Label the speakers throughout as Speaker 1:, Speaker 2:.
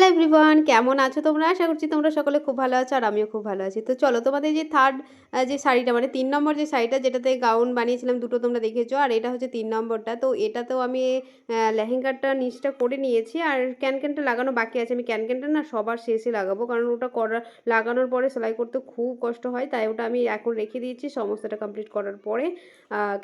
Speaker 1: Hello everyone, কেমন আছো তোমরা? আশা করছি তোমরা সকলে খুব ভালো আছো আর আমিও খুব ভালো আছি। তো চলো, তোমাদের যে থার্ড যে শাড়িটা মানে তিন নম্বর যে শাড়িটা, যেটাতে গাউন বানিয়েছিলাম, দুটো তোমরা দেখেছ, আর এটা হচ্ছে তিন নম্বরটা। তো এটাতেও আমি লেহেঙ্গাটা, নিচটা করে নিয়েছি, আর ক্যানক্যানটা লাগানো বাকি আছে। আমি ক্যানক্যানটা না সবার শেষে লাগাবো, কারণ ওটা করা, লাগানোর পরে সেলাই করতে খুব কষ্ট হয়, তাই ওটা আমি এখন রেখে দিয়েছি, সমস্তটা কমপ্লিট করার পরে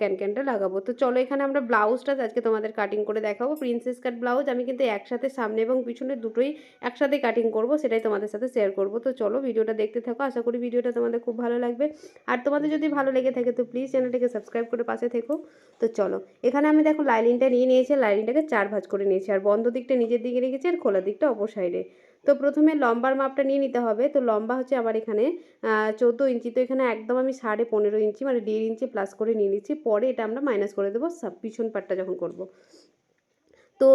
Speaker 1: ক্যানক্যানটা লাগাবো। তো চলো, এখানে আমরা ব্লাউজটা আজকে তোমাদের কাটিং করে দেখাবো। প্রিন্সেস কাট ব্লাউজ আমি কিন্তু একসাথে সামনে এবং পিছনে দুটোই একসাথে কাটিং করব, সেটাই তোমাদের সাথে শেয়ার করব। তো চলো ভিডিওটা দেখতে থাকো, আশা করি ভিডিওটা তোমাদের খুব ভালো লাগবে। আর তোমাদের যদি ভালো লেগে থাকে তো প্লিজ চ্যানেলটাকে সাবস্ক্রাইব করে পাশে থেকো। তো চলো, এখানে আমি দেখো লাইনিংটা নিয়ে নিয়েছি লাইনিংটাকে চার ভাঁজ করে নিয়েছি। আর বন্ধ দিকটা নিজের দিকে রেখেছি, আর খোলা দিকটা অপর সাইডে তো প্রথমে লম্বার মাপটা নিয়ে নিতে হবে। তো লম্বা হচ্ছে আমার এখানে চৌদ্দো ইঞ্চি। তো এখানে একদম আমি সাড়ে পনেরো ইঞ্চি মানে দেড় ইঞ্চি প্লাস করে নিয়ে নিচ্ছি। পরে এটা আমরা মাইনাস করে দেবো পিছন পাটটা যখন করব। তো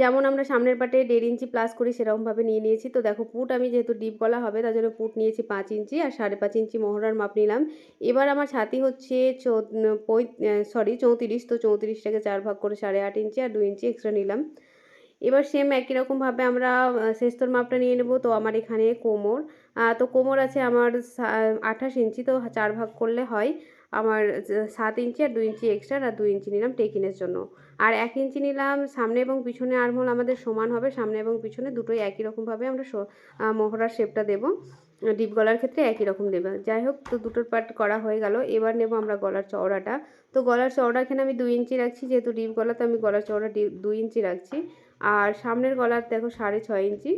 Speaker 1: যেমন আমরা সামনের পাটে দেড় ইঞ্চি প্লাস করি সেরকমভাবে নিয়ে নিয়েছি। তো দেখো পুট আমি যেহেতু ডিপ গলা হবে, তার জন্য পুট নিয়েছি পাঁচ ইঞ্চি আর সাড়ে পাঁচ ইঞ্চি মহড়ার মাপ নিলাম। এবার আমার ছাতি হচ্ছে সরি চৌত্রিশ। তো চৌত্রিশটাকে চার ভাগ করে সাড়ে আট ইঞ্চি আর দু ইঞ্চি এক্সট্রা নিলাম। এবার সেম একই রকমভাবে আমরা শেষতর মাপটা নিয়ে নেব। তো আমার এখানে কোমর তো কোমর আছে আমার আঠাশ ইঞ্চি, তো চার ভাগ করলে হয়। আমার সাত ইঞ্চি আর দু ইঞ্চি এক্সট্রা আর দু ইঞ্চি নিলাম টেকিনের জন্য। আর এক ইঞ্চি নিলাম সামনে এবং পিছনে আরমোল আমাদের সমান হবে, সামনে এবং পিছনে দুটোই একই রকমভাবে আমরা মহড়ার শেপটা দেবো। ডিপ গলার ক্ষেত্রে একই রকম দেবে। যাই হোক, তো দুটোর পার্ট করা হয়ে গেল। এবার নেব আমরা গলার চওড়াটা। তো গলার চওড়া এখানে আমি দুই ইঞ্চি রাখছি, যেহেতু ডিপ গলা তো আমি গলার চওড়া দুই ইঞ্চি রাখছি। আর সামনের গলার দেখো সাড়ে ছয় ইঞ্চি।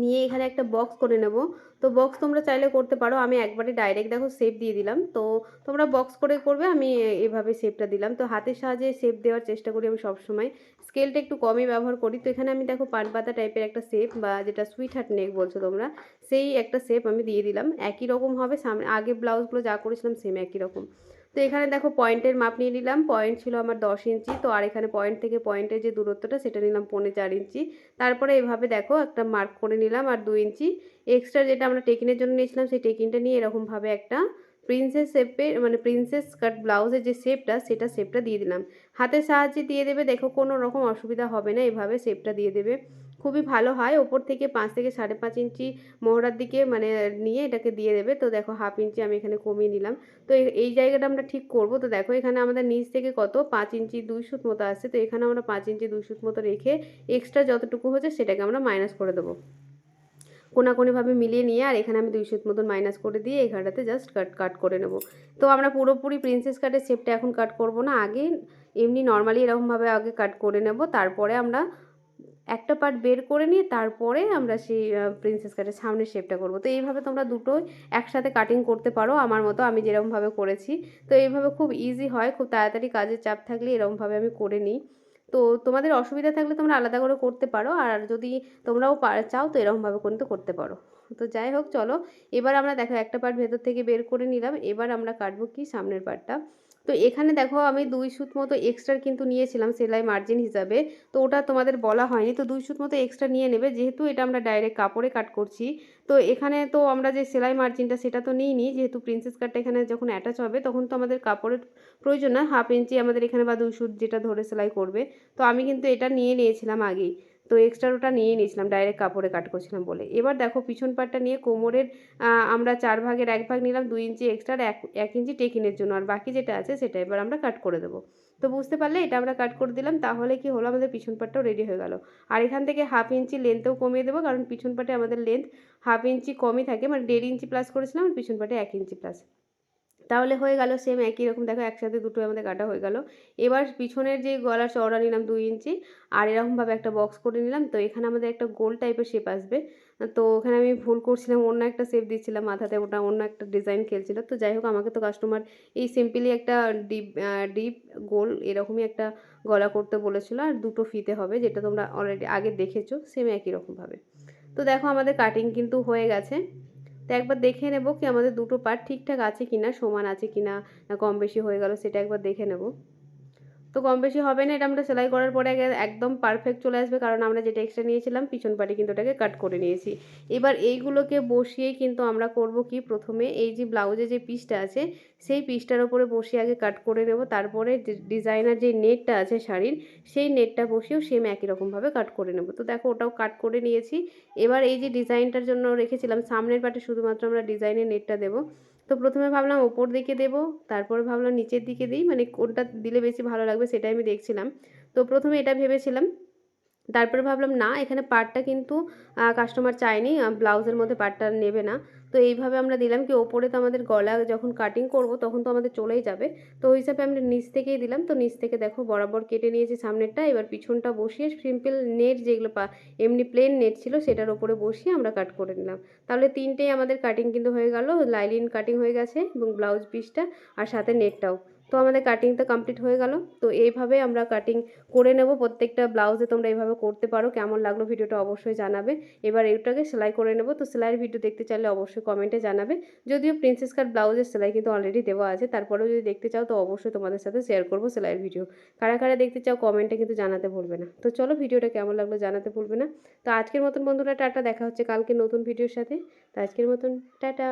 Speaker 1: নিয়ে এখানে একটা বক্স করে নেব। তো বক্স তোমরা চাইলে করতে পারো। আমি একবারে ডাইরেক্ট দেখো শেপ দিয়ে দিলাম। তো তোমরা বক্স করে করবে, আমি এভাবে শেপটা দিলাম। তো হাতের সাহায্যে শেপ দেওয়ার চেষ্টা করি আমি সবসময়। স্কেলটা একটু কমই ব্যবহার করি। তো এখানে আমি দেখো পান পাতা টাইপের একটা শেপ বা যেটা সুইট হার্ট নেক বলছো তোমরা, সেই একটা শেপ আমি দিয়ে দিলাম। একই রকম হবে, সামনে, আগে ব্লাউজগুলো যা করেছিলাম সেম একই রকম। তো এখানে দেখো পয়েন্টের মাপ নিয়ে নিলাম। পয়েন্ট ছিল আমার দশ ইঞ্চি, তো আর এখানে পয়েন্ট থেকে পয়েন্টের যে দূরত্বটা সেটা নিলাম পৌনে চার ইঞ্চি। তারপরে এভাবে দেখো একটা মার্ক করে নিলাম আর দু ইঞ্চি। এক্সট্রা যেটা আমরা টেকিনের জন্য নিয়েছিলাম সেই টেকিনটা নিয়ে এরকমভাবে একটা প্রিন্সেস শেপের মানে প্রিন্সেস কাট ব্লাউজের যে শেপটা সেটা শেপটা দিয়ে দিলাম। হাতের সাহায্যে দিয়ে দেবে, দেখো কোনো রকম অসুবিধা হবে না, এভাবে শেপটা দিয়ে দেবে। খুবই ভালো হয়। ওপর থেকে পাঁচ থেকে সাড়ে পাঁচ ইঞ্চি মহড়ার দিকে মানে নিয়ে এটাকে দিয়ে দেবে। তো দেখো হাফ ইঞ্চি আমি এখানে কমিয়ে নিলাম। তো এই- জায়গাটা আমরা ঠিক করব। তো দেখো এখানে আমাদের নিচ থেকে কত? পাঁচ ইঞ্চি দুই সুত মতো আসছে তো এখানে আমরা পাঁচ ইঞ্চি দুই সুত মতো রেখে এক্সট্রা যতটুকু হচ্ছে সেটাকে আমরা মাইনাস করে দেবো। কোনাকুনিভাবে মিলিয়ে নিয়ে আর এখানে আমি দুই সুত মতন মাইনাস করে দিয়ে এখানটাতে জাস্ট কাট কাট করে নেব। তো আমরা পুরোপুরি প্রিন্সেস কাটের শেপটা এখন কাট করব না। আগে এমনি নর্মালি এরকমভাবে আগে কাট করে নেব। তারপরে আমরা একটা পার্ট বের করে নিয়ে তারপরে আমরা সেই প্রিন্সেস কাটের সামনের শেপটা করব। তো এইভাবে তোমরা দুটোই একসাথে কাটিং করতে পারো। আমার মতো আমি যেরকমভাবে করেছি। তো এইভাবে খুব ইজি হয়। খুব তাড়াতাড়ি কাজের চাপ থাকলে এরকমভাবে আমি করে নিই। তো তোমাদের অসুবিধা থাকলে তোমরা আলাদা করে করতে পারো। আর যদি তোমরাও চাও তো এরকমভাবে কিন্তু করতে পারো। তো যাই হোক, চলো। এবার আমরা দেখো একটা পার্ট ভেতর থেকে বের করে নিলাম। এবার আমরা কাটবো কি? সামনের পার্টটা তো এখানে দেখো আমি দুই সুত মতো এক্সট্রা কিন্তু নিয়েছিলাম সেলাই মার্জিন হিসাবে। তো ওটা তোমাদের বলা হয়নি। তো দুই সুত মতো এক্সট্রা নিয়ে নেবে। যেহেতু এটা আমরা ডাইরেক্ট কাপড়ে কাট করছি, তো এখানে তো আমরা যে সেলাই মার্জিনটা সেটা তো নিইনি। যেহেতু প্রিন্সেস কাটটা এখানে যখন অ্যাটাচ হবে, তখন তো আমাদের কাপড়ের প্রয়োজন না। হাফ ইঞ্চি আমাদের এখানে বা দুই সুত যেটা ধরে সেলাই করবে। তো আমি কিন্তু এটা নিয়ে নিয়েছিলাম আগেই। তো এক্সট্রা ওটা নিয়ে নিয়েছিলাম ডাইরেক্ট কাপড়ে কাট করছিলাম বলে। এবার দেখো পিছন পাটটা নিয়ে কোমরের আমরা চার ভাগের এক ভাগ নিলাম, দুই ইঞ্চি এক্সট্রা এক এক ইঞ্চি টেকিনের জন্য, আর বাকি যেটা আছে সেটা এবার আমরা কাট করে দেবো। তো বুঝতে পারলে এটা আমরা কাট করে দিলাম, তাহলে কি হলো, আমাদের পিছন পাটটাও রেডি হয়ে গেল। আর এখান থেকে হাফ ইঞ্চি লেন্থও কমিয়ে দেবো, কারণ পিছন পাটে আমাদের লেন্থ হাফ ইঞ্চি কমই থাকে মানে দেড় ইঞ্চি প্লাস করেছিলাম, আর পিছন পাটে এক ইঞ্চি প্লাস তাহলে হয়ে গেল সেম একই রকম। দেখো একসাথে দুটো আমাদের কাটা হয়ে গেল। এবার পিছনের যে গলার চওড়া নিলাম দুই ইঞ্চি, আর এরকমভাবে একটা বক্স করে নিলাম। তো এখানে আমাদের একটা গোল টাইপের শেপ আসবে। তো ওখানে আমি ভুল করছিলাম, অন্য একটা শেপ দিচ্ছিলাম মাথাতে, ওটা অন্য একটা ডিজাইন খেলছিল। তো যাই হোক, আমাকে তো কাস্টমার এই সিম্পলি একটা ডিপ ডিপ গোল এরকমই একটা গলা করতে বলেছিল। আর দুটো ফিতে হবে, যেটা তোমরা অলরেডি আগে দেখেছ সেম একই রকমভাবে। তো দেখো আমাদের কাটিং কিন্তু হয়ে গেছে। তো একবার দেখে নেব কি আমাদের দুটো পার্ট ঠিকঠাক আছে কিনা, সমান আছে কিনা, না কম বেশি হয়ে গেল, সেটা একবার দেখে নেব। তো কম বেশি হবে না, এটা আমরা সেলাই করার পরে একদম পারফেক্ট চলে আসবে, কারণ আমরা যেটা এক্সট্রা নিয়েছিলাম, পিছন পাটি কিন্তু ওটাকে কাট করে নিয়েছি। এবার এইগুলোকে বসিয়ে কিন্তু আমরা করব কি, প্রথমে এই যে ব্লাউজে যে পিসটা আছে, সেই পিসটার ওপরে বসিয়ে আগে কাট করে নেব। তারপরে ডিজাইনার যে নেটটা আছে শাড়ির, সেই নেটটা বসিয়েও সেম একই রকমভাবে কাট করে নেব। তো দেখো ওটাও কাট করে নিয়েছি। এবার এই যে ডিজাইনটার জন্য রেখেছিলাম, সামনের পাটে শুধুমাত্র আমরা ডিজাইনের নেটটা দেবো। তো প্রথমে ভাবলাম ওপর দিকে দেব তারপরে ভাবলাম নিচের দিকে দিই মানে কোনটা দিলে বেশি ভালো লাগবে সেটাই আমি দেখছিলাম। তো প্রথমে এটা ভেবেছিলাম তারপরে ভাবলাম, না, এখানে পাটটা কিন্তু কাস্টমার চায়নি ব্লাউজের মধ্যে পাটটা নেবে না। তো এইভাবে আমরা দিলাম কি, ওপরে তো আমাদের গলা যখন কাটিং করব, তখন তো আমাদের চলেই যাবে। তো ওই হিসাবে আমরা নিচ থেকেই দিলাম। তো নিচ থেকে দেখো, বরাবর কেটে নিয়েছি সামনেরটা। এবার পিছনটা বসিয়ে সিম্পল নেট যেগুলো পা, এমনি প্লেন নেট ছিল, সেটার ওপরে বসিয়ে আমরা কাট করে নিলাম। তাহলে তিনটেই আমাদের কাটিং কিন্তু হয়ে গেল, লাইলিন কাটিং হয়ে গেছে এবং ব্লাউজ পিসটা আর সাথে নেটটাও তো আমাদের কাটিংটা কমপ্লিট হয়ে গেল। তো এইভাবে আমরা কাটিং করে নেব। প্রত্যেকটা ব্লাউজে তোমরা এইভাবে করতে পারো। কেমন লাগল ভিডিওটা অবশ্যই জানাবে। এবার এটাকে সেলাই করে নেব। তো সেলাইয়ের ভিডিও দেখতে চাইলে অবশ্যই কমেন্টে জানাবে। যদিও প্রিন্সেস কাট ব্লাউজের সেলাই কিন্তু অলরেডি দেওয়া আছে। তারপরেও যদি দেখতে চাও, তো অবশ্যই তোমাদের সাথে শেয়ার করব সেলাইয়ের ভিডিও কারা কারা দেখতে চাও কমেন্টে কিন্তু জানাতে ভুলবে না। তো চলো ভিডিওটা কেমন লাগল জানাতে ভুলবে না। তো আজকের মতন বন্ধুরা, টাটা। দেখা হচ্ছে কালকে নতুন ভিডিওর সাথে। তো আজকের মতন, টাটা।